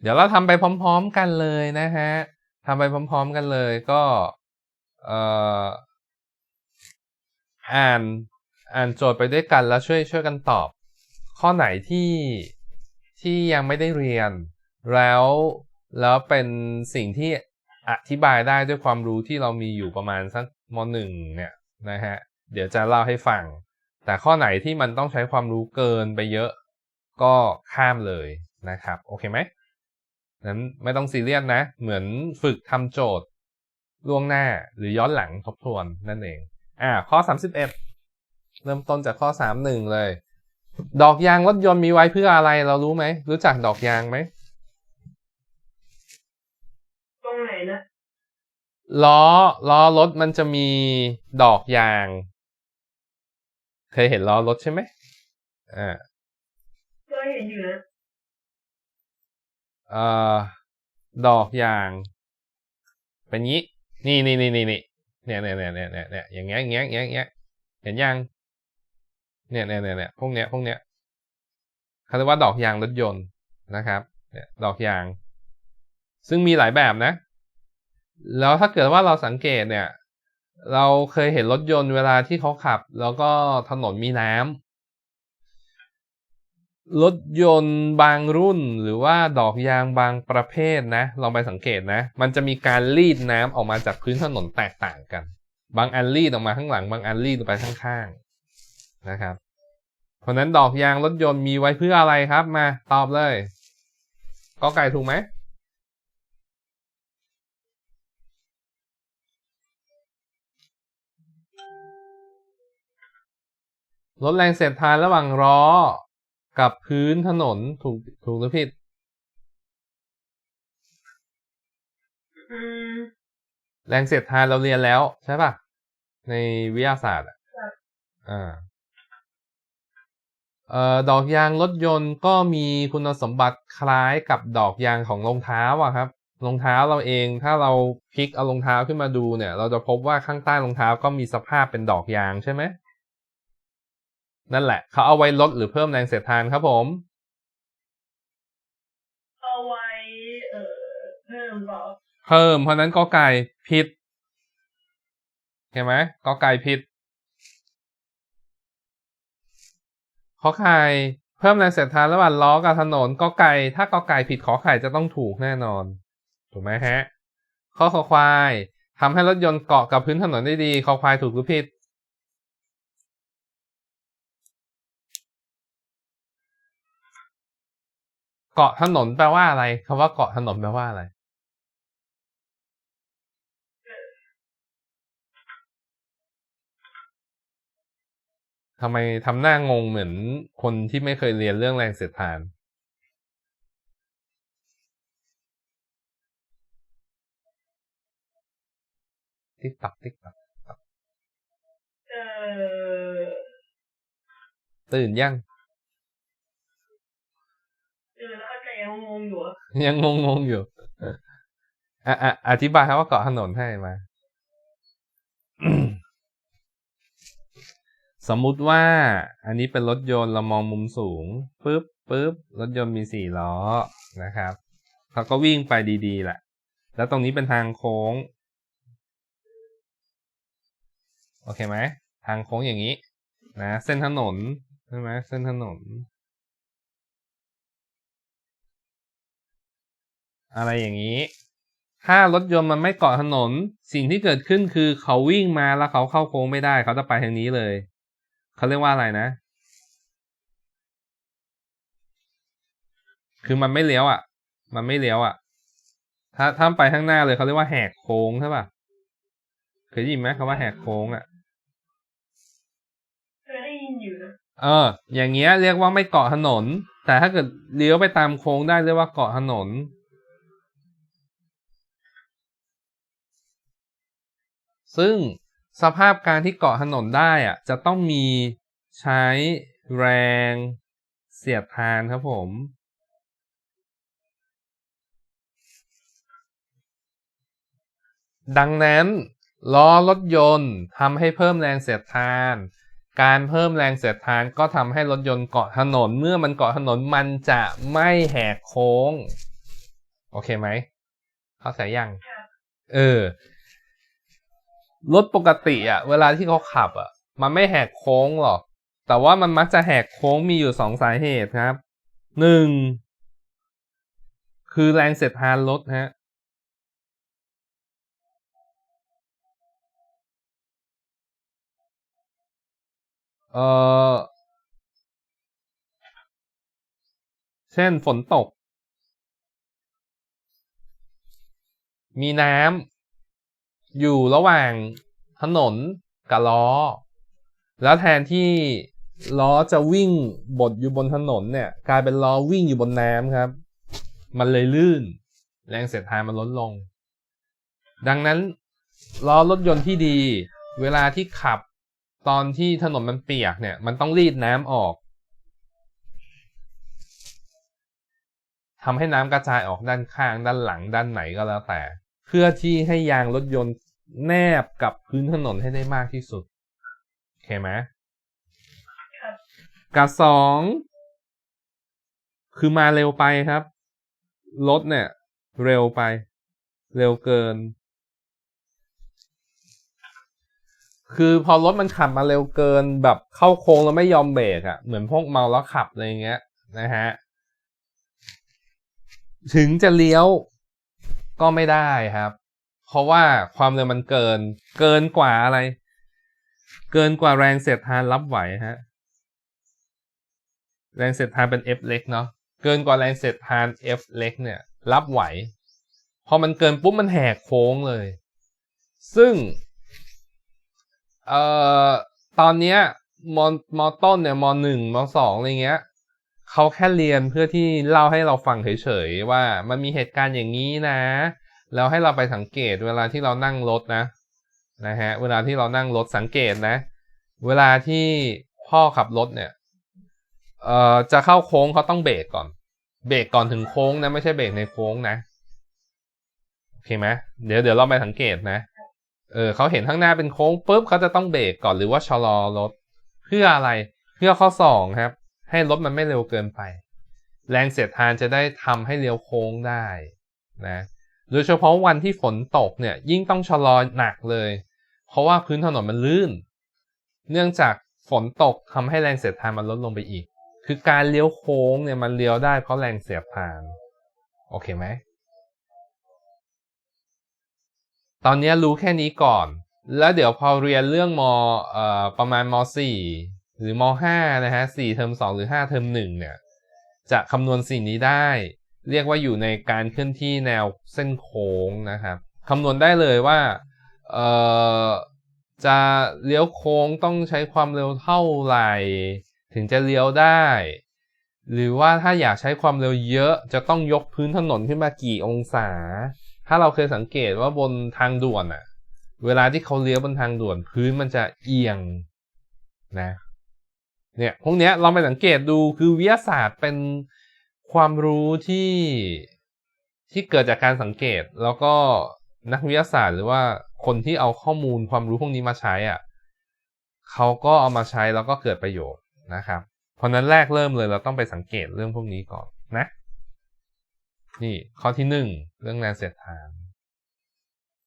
เดี๋ยวเราทำไปพร้อม ๆ กันเลยนะฮะทำไปพร้อม ๆ กันเลยก็เออ่านอ่านโจทย์ไปด้วยกันแล้วช่วยช่วยกันตอบ ข้อไหนที่ที่ยังไม่ได้เรียน แล้วแล้วเป็นสิ่งที่อธิบายได้ด้วยความรู้ที่เรามีอยู่ประมาณสักมหนึ่งเนี่ยนะฮะเดี๋ยวจะเล่าให้ฟัง แต่ข้อไหนที่มันต้องใช้ความรู้เกินไปเยอะ ก็ข้ามเลยนะครับ โอเคไหม นั้นไม่ต้องซีเรียสนะ เหมือนฝึกทำโจทย์ ล่วงหน้าหรือย้อนหลังทบทวนนั่นเอง อ่า ข้อ 31 เริ่มต้นจากข้อ 31 เลย ดอกยางรถยนต์มีไว้เพื่ออะไรเรารู้ไหม รู้จักดอกยางไหมตรงไหนนะล้อล้อรถมันจะมีดอกยาง เคยเห็นล้อรถใช่ไหมอ่าเคยเห็นอยู่นะ เอ่อดอกยาง เป็นงี้ นี่นี่นี่นี่นี่เนี่ยเนี่ยเนี่ยเนี่ยเนี่ยเนี่ยอย่างเงี้ยอย่างเงี้ยอย่างเงี้ยอย่างเงี้ยเห็นยังเนี่ยเนี่ยเนี่ยเนี่ยพวกเนี้ยพวกเนี้ยเขาเรียกว่าดอกยางรถยนต์นะครับเนี่ยดอกยาง ซึ่งมีหลายแบบนะ แล้วถ้าเกิดว่าเราสังเกตเนี่ย เราเคยเห็นรถยนต์เวลาที่เขาขับ แล้วก็ถนนมีน้ำ รถยนต์บางรุ่นหรือว่าดอกยางบางประเภทนะ ลองไปสังเกตนะ มันจะมีการรีดน้ำออกมาจากพื้นถนนแตกต่างกัน บางอันรีดออกมาข้างหลัง บางอันรีดไปข้างๆนะครับ เพราะนั้นดอกยางรถยนต์มีไว้เพื่ออะไรครับมา ตอบเลยก็ไก่ถูกไหมลดแรงเสียดทานระหว่างล้อ กับพื้นถนนถูกถูกหรือผิด อืมแรงเสียดทานเราเรียนแล้วใช่ป่ะ ในวิทยาศาสตร์อะครับอ่าเอ่อดอกยางรถยนต์ก็มีคุณสมบัติคล้ายกับดอกยางของรองเท้าอะครับรองเท้าเราเองถ้าเราพลิกเอารองเท้าขึ้นมาดูเนี่ย เราจะพบว่าข้างใต้รองเท้าก็มีสภาพเป็นดอกยางใช่ไหม นั่นแหละ เขาเอาไว้ลดหรือเพิ่มแรงเสียดทานครับผม เอาไว้เอ่อเพิ่มบอเพิ่ม เพราะนั้นก็ไก่ผิดเห็นไหมก็ไก่ผิดขอไข่เพิ่มแรงเสียดทานระหว่างล้อกับถนนก็ไก่ถ้าก็ไก่ผิดขอไข่จะต้องถูกแน่นอน ถูกไหมฮะ ข้อขอควายทำให้รถยนต์เกาะกับพื้นถนนได้ดี ขอควายถูกหรือผิด กาะถนนแปลว่าอะไรคำว่าเกาะถนนแปลว่าอะไร ทำไมทำหน้างงเหมือนคนที่ไม่เคยเรียนเรื่องแรงเสียดทาน ติ๊กตักติ๊กตักเอ่อตื่นยัง งอยู่ยังงงงๆอยู่อ่อะอธิบายครับว่าเกาะถนนให้มา สมมุติว่า อันนี้เป็นรถยนต์เรามองมุมสูงปุ๊บปุ๊บรถยนต์มีสี่ล้อนะครับเขาก็วิ่งไปดีๆแหละ แล้วตรงนี้เป็นทางโค้ง โอเคไหมทางโค้งอย่างนี้ นะ เส้นถนนใช่ไหมเส้นถนน อะไรอย่างนี้ ถ้ารถยนต์มันไม่เกาะถนน สิ่งที่เกิดขึ้นคือเขาวิ่งมาแล้วเขาเข้าโค้งไม่ได้ เขาจะไปทางนี้เลย เขาเรียกว่าอะไรนะ คือมันไม่เลี้ยวอะ มันไม่เลี้ยวอะ ถ้าถ้าไปข้างหน้าเลยเขาเรียกว่าแหกโค้งใช่ป่ะ เคยได้ยินไหมคำว่าแหกโค้งอะเคยได้ยินอยู่นะเออ อย่างเงี้ยเรียกว่าไม่เกาะถนน แต่ถ้าเกิดเลี้ยวไปตามโค้งได้เรียกว่าเกาะถนน ซึ่งสภาพการที่เกาะถนนได้อะจะต้องมีใช้แรงเสียดทานครับผม ดังนั้นล้อรถยนต์ทำให้เพิ่มแรงเสียดทาน การเพิ่มแรงเสียดทานก็ทำให้รถยนต์เกาะถนน เมื่อมันเกาะถนนมันจะไม่แหกโค้ง โอเคไหม เข้าใจยังค่ะเออ รถปกติอะเวลาที่เขาขับอะมันไม่แหกโค้งหรอก แต่ว่ามันมักจะแหกโค้งมีอยู่สองสาเหตุครับหนึ่งคือแรงเสียดทานรถฮะเออเช่นฝนตก มีน้ำ อยู่ระหว่างถนนกับล้อ แล้วแทนที่ล้อจะวิ่งบดอยู่บนถนนเนี่ย กลายเป็นล้อวิ่งอยู่บนน้ำครับ มันเลยลื่น แรงเสียดทานมันลดลง ดังนั้นล้อรถยนต์ที่ดี เวลาที่ขับตอนที่ถนนมันเปียกเนี่ย มันต้องรีดน้ำออกทำให้น้ำกระจายออกด้านข้างด้านหลังด้านไหนก็แล้วแต่ เพื่อที่ให้ยางรถยนต์แนบกับพื้นถนนให้ได้มากที่สุดโอเคไหมครับกับสองคือมาเร็วไปครับ รถเนี่ย เร็วไป เร็วเกิน คือพอรถมันขับมาเร็วเกินแบบเข้าโค้งแล้วไม่ยอมเบรกอะ่ะ เหมือนพวกเมาแล้วขับอะไรเงี้ยนะฮะ ถึงจะเลี้ยว ก็ไม่ได้ครับ เพราะว่าความเร็วมันเกิน เกินกว่าอะไร เกินกว่าแรงเสียดทานรับไหวฮะ แรงเสียดทานเป็น F เล็กเนาะ เกินกว่าแรงเสียดทาน F เล็กเนี่ย รับไหว พอมันเกินปุ๊บมันแหกโค้งเลย ซึ่ง เอ่อ ตอนเนี้ยมมต้นเนี่ยมอหนึ่งมอสองอะไรเงี้ย เขาแค่เรียนเพื่อที่เล่าให้เราฟังเฉยๆว่ามันมีเหตุการณ์อย่างนี้นะ แล้วให้เราไปสังเกตเวลาที่เรานั่งรถนะนะฮะเวลาที่เรานั่งรถสังเกตนะ เวลาที่พ่อขับรถเนี่ยเอ่อจะเข้าโค้งเขาต้องเบรกก่อน เบรกก่อนถึงโค้งนะไม่ใช่เบรกในโค้งนะโอเคไหมเดี๋ยวเดี๋ยวเราไปสังเกตนะเออเขาเห็นข้างหน้าเป็นโค้งปุ๊บเขาจะต้องเบรกก่อนหรือว่าชะลอรถเพื่ออะไรเพื่อข้อสองครับ ให้รถมันไม่เร็วเกินไป แรงเสียดทานจะได้ทำให้เลี้ยวโค้งได้นะโดยเฉพาะวันที่ฝนตกเนี่ยยิ่งต้องชะลอหนักเลย เพราะว่าพื้นถนนมันลื่น เนื่องจากฝนตกทำให้แรงเสียดทานมันลดลงไปอีก คือการเลี้ยวโค้งเนี่ยมันเลี้ยวได้เพราะแรงเสียดทาน โอเคไหม ตอนนี้รู้แค่นี้ก่อน แล้วเดี๋ยวพอเรียนเรื่องมออประมาณมสี่ หรือมห้านะฮะสี่เทอมสองหรือห้าเทอมหนึ่งเนี่ย จะคำนวณสิ่งนี้ได้ เรียกว่าอยู่ในการเคลื่อนที่แนวเส้นโค้งนะครับคำนวณได้เลยว่าเอ่อจะเลี้ยวโค้งต้องใช้ความเร็วเท่าไหร่ ถึงจะเลี้ยวได้ หรือว่าถ้าอยากใช้ความเร็วเยอะจะต้องยกพื้นถนนขึ้นมากี่องศา ถ้าเราเคยสังเกตว่าบนทางด่วนอะเวลาที่เขาเลี้ยวบนทางด่วนพื้นมันจะเอียงนะ เนี่ยพวกเนี้ยลองไปสังเกตดูคือวิทยาศาสตร์เป็นความรู้ที่ที่เกิดจากการสังเกต แล้วก็นักวิทยาศาสตร์ หรือว่าคนที่เอาข้อมูลความรู้พวกนี้มาใช้อะเขาก็เอามาใช้แล้วก็เกิดประโยชน์นะครับ เพราะนั้นแรกเริ่มเลยเราต้องไปสังเกตเรื่องพวกนี้ก่อนนะ นี่ข้อที่หนึ่งเรื่องแรงเสียดทาน